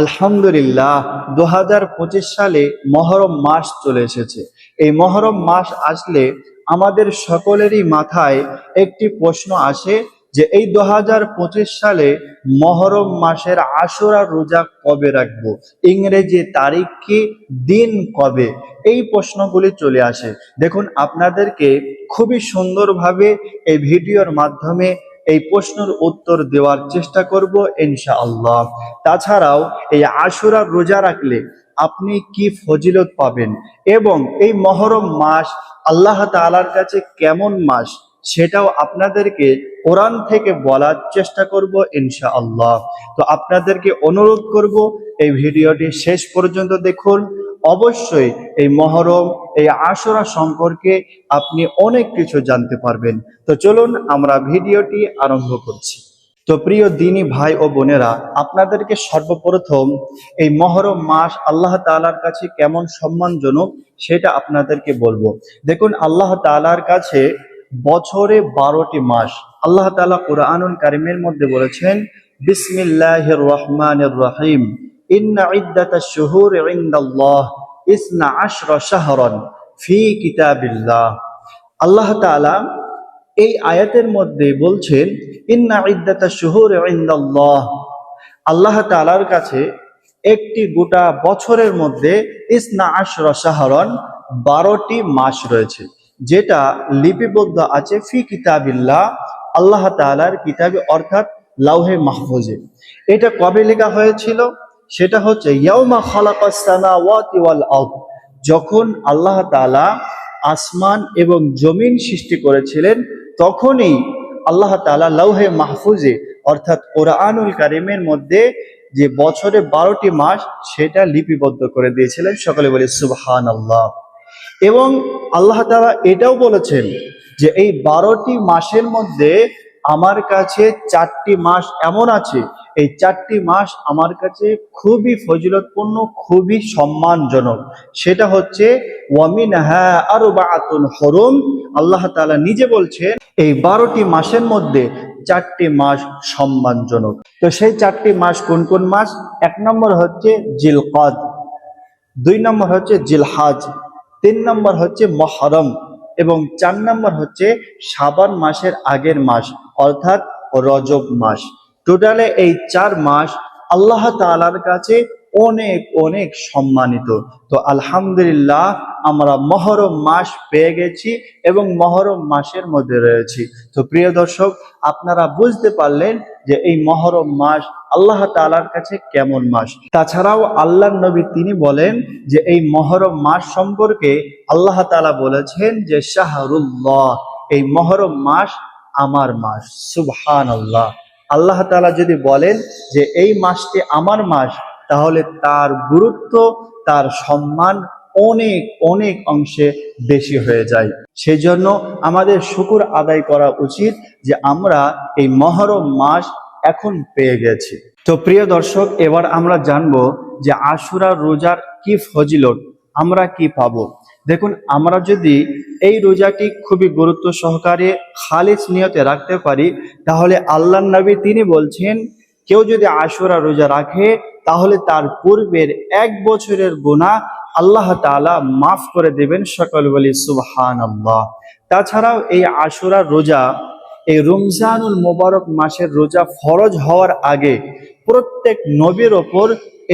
আলহামদুলিল্লাহ দু হাজার পঁচিশ সালে মহরম মাস চলে এসেছে। এই মহরম মাস আসলে আমাদের সকলেরই মাথায় একটি প্রশ্ন আসে যে এই দু হাজার পঁচিশ সালে মহরম মাসের আশুরা রোজা কবে রাখব? ইংরেজি তারিখ কি? দিন কবে? এই প্রশ্নগুলি চলে আসে। দেখুন, আপনাদেরকে খুবই সুন্দরভাবে এই ভিডিওর মাধ্যমে এই প্রশ্নের উত্তর দেওয়ার চেষ্টা করব ইনশাআল্লাহ। তাছাড়াও এই আশুরার রোজা রাখলে আপনি কি ফজিলত পাবেন? এবং এই মহরম মাস আল্লাহ তাআলার কাছে কেমন মাস? সেটাও আপনাদেরকে কোরআন থেকে বলার চেষ্টা করব ইনশাআল্লাহ। তো আপনাদেরকে অনুরোধ করব, এই ভিডিওটি শেষ পর্যন্ত দেখুন। অবশ্যই এই মহরম, এই আশুরা সম্পর্কে আপনি অনেক কিছু জানতে পারবেন। তো চলুন আমরা ভিডিওটি আরম্ভ করছি। তো প্রিয় দিনী ভাই ও বোনেরা, আপনাদেরকে সর্বপ্রথম এই মহরম মাস আল্লাহ তাআলার কাছে কেমন সম্মানজনক সেটা আপনাদেরকে বলব। দেখুন, আল্লাহ তাআলার কাছে বছরে বারোটি মাস। আল্লাহ তাআলা কোরআনুল কারিমের মধ্যে বলেছেন, বিসমিল্লাহির রহমান রহিম। ইন্না ইদ্দাতাশ শুহুর ইনদাল্লাহ ইসনা আশরা শাহরান ফি কিতাবিল্লাহ আল্লাহ তাআলা এই আয়াতের মধ্যে বলছেন, ইন্না ইদ্দাতা শুহুর ইনদাল্লাহ। আল্লাহ তাআলার কাছে একটি গোটা বছরের মধ্যে ইসনা আশরা শাহরন বারোটি মাস রয়েছে, যেটা লিপিবদ্ধ আছে ফি কিতাবিল্লাহ, আল্লাহ তাআলার কিতাবে, অর্থাৎ লাউহে মাহফুজে। এটা কবে লেখা হয়েছিল? সেটা হচ্ছে যখন আল্লাহ তাআলা আসমান এবং জমিন সৃষ্টি করেছিলেন, তখনই আল্লাহ তাআলা লৌহে মাহফুজে, অর্থাৎ কোরআনুল কারিমের মধ্যে যে বছরে বারোটি মাস, সেটা লিপিবদ্ধ করে দিয়েছিলেন। সকলে বলে সুবহান আল্লাহ এবং আল্লাহ তাআলা এটাও বলেছেন যে, এই বারোটি মাসের মধ্যে আমার কাছে চারটি মাস এমন আছে এই চারটি মাস আমার কাছে খুবই ফজিলতপূর্ণ, খুবই সম্মানজনক। সেটা হচ্ছে ওয়ামিন হ্যাঁ আরও বাতুন হরম। আল্লাহ তাআলা নিজে বলছেন, এই বারোটি মাসের মধ্যে চারটি মাস সম্মানজনক। তো সেই চারটি মাস কোন কোন মাস? এক নম্বর হচ্ছে জিলকদ, দুই নম্বর হচ্ছে জিলহাজ, তিন নম্বর হচ্ছে মহরম এবং চার নম্বর হচ্ছে সাবান মাসের আগের মাস, অর্থাৎ রজব মাস। টোটালে এই চার মাস আল্লাহ তাআলার কাছে অনেক অনেক সম্মানিত। তো আলহামদুলিল্লাহ আমরা মহরম মাস পেয়ে গেছি এবং মহরম মাসের মধ্যে রয়েছি। তো প্রিয় দর্শক, আপনারা বুঝতে পারলেন যে এই মহরম মাস আল্লাহ তালার কাছে কেমন মাস। তাছাড়াও আল্লাহ নবী তিনি বলেন যে এই মহরম মাস সম্পর্কে আল্লাহ তাআলা বলেছেন যে শাহরুল্লাহ, এই মহরম মাস আমার মাস। সুবহান আল্লাহ আল্লাহ তালা যদি বলেন যে এই মাসটি আমার মাস, তাহলে তার গুরুত্ব, তার সম্মান অনেক অনেক অংশে বেশি হয়ে যায়। সেই জন্য আমাদের শুকুর আদায় করা উচিত যে আমরা এই মহরম মাস এখন পেয়ে গেছি। তো প্রিয় দর্শক, এবার আমরা জানব যে আশুরা রোজার কি ফজিলত, আমরা কি পাবো? দেখুন, আমরা যদি এই রোজাটি খুবই গুরুত্ব সহকারে খালিজ নিয়তে রাখতে পারি, তাহলে আল্লাহ নবী তিনি বলছেন, কেউ যদি আশুরা রোজা রাখে, তাহলে তার পূর্বের এক বছরের গুণা আল্লাহ তাআলা মাফ করে দেবেন সকল বলি সুবহান আল্লাহ তাছাড়াও এই আশুরা রোজা, এই রমজানুল মোবারক মাসের রোজা ফরজ হওয়ার আগে প্রত্যেক নবীর ওপর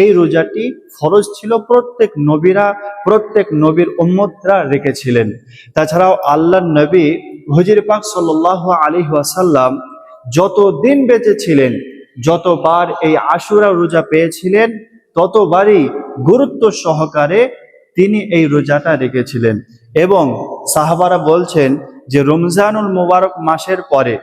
এই রোজাটি ফরজ ছিল, প্রত্যেক নবীরা, প্রত্যেক নবীর উম্মতরা রেখেছিলেন। তাছাড়াও আল্লাহ নবী হুজির পাক সাল্লাহ আলী ওয়াসাল্লাম যত দিন বেঁচে ছিলেন, যতবার এই আশুরা রোজা পেয়েছিলেন, ততবারই গুরুত্ব সহকারে তিনি এই রোজাটা রেখেছিলেন। এবং সাহাবারা বলছেন যে রমজানুল মুবারক মাসের পরে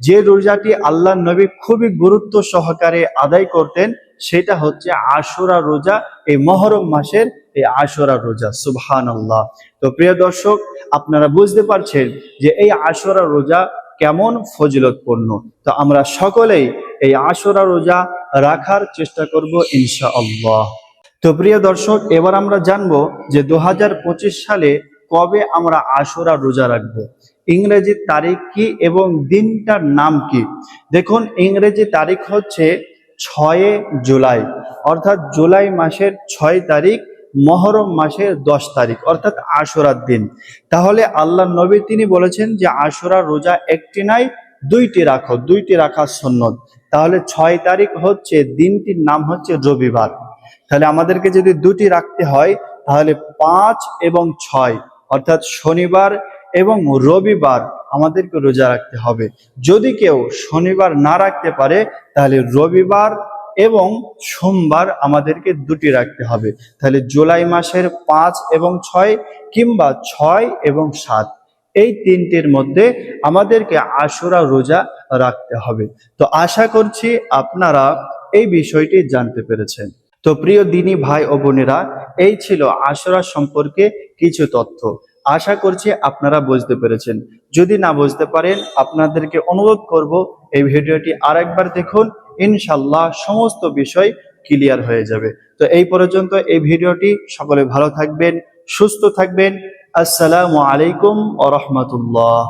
যে রোজাটি আল্লাহ নবী খুবই গুরুত্ব সহকারে আদায় করতেন, সেটা হচ্ছে আশুরা রোজা, এই মহরম মাসের এই আশুরা রোজা সুবহান আল্লাহ তো প্রিয় দর্শক, আপনারা বুঝতে পারছেন যে এই আশুরা রোজা কেমন ফজিলতপূর্ণ। তো আমরা সকলেই এই আশুরা রোজা রাখার চেষ্টা করব ইনশাআল্লাহ। তো প্রিয় দর্শক, এবার আমরা জানব যে দু হাজার পঁচিশ সালে কবে আমরা আশুরা রোজা রাখব। ইংরেজি তারিখ কি এবং দিনটার নাম কি? দেখুন, ইংরেজি তারিখ হচ্ছে ছয়ে জুলাই, অর্থাৎ জুলাই মাসের ছয় তারিখ, মহরম মাসের দশ তারিখ, অর্থাৎ আশুরার দিন। তাহলে আল্লাহ নবী তিনি বলেছেন যে আশুরার রোজা একটি নাই, দুইটি রাখো, দুইটি রাখা সন্ন্যত তাহলে ছয় তারিখ হচ্ছে, দিনটির নাম হচ্ছে রবিবার। তাহলে আমাদেরকে যদি দুটি রাখতে হয়, তাহলে পাঁচ এবং ছয়, অর্থাৎ শনিবার এবং রবিবার আমাদেরকে রোজা রাখতে হবে। যদি কেউ শনিবার না রাখতে পারে, তাহলে রবিবার এবং সোমবার আমাদেরকে দুটি রাখতে হবে। তাহলে জুলাই মাসের পাঁচ এবং ছয় কিংবা ছয় এবং সাত, এই তিনটির মধ্যে আমাদেরকে আশুরা রোজা রাখতে হবে। তো আশা করছি আপনারা এই বিষয়টি জানতে পেরেছেন। তো প্রিয় দিনী ভাই ও বোনেরা, এই ছিল আশুরা সম্পর্কে কিছু তথ্য। আশা করছি আপনারা বুঝতে পেরেছেন। যদি না বুঝতে পারেন, আপনাদেরকে অনুরোধ করব এই ভিডিওটি আরেকবার দেখুন ইনশাল্লাহ সমস্ত বিষয় ক্লিয়ার হয়ে যাবে। তো এই পর্যন্ত এই ভিডিওটি সকলে ভালো থাকবেন, সুস্থ থাকবেন। আসসালামু আলাইকুম আ রহমতুল্লাহ।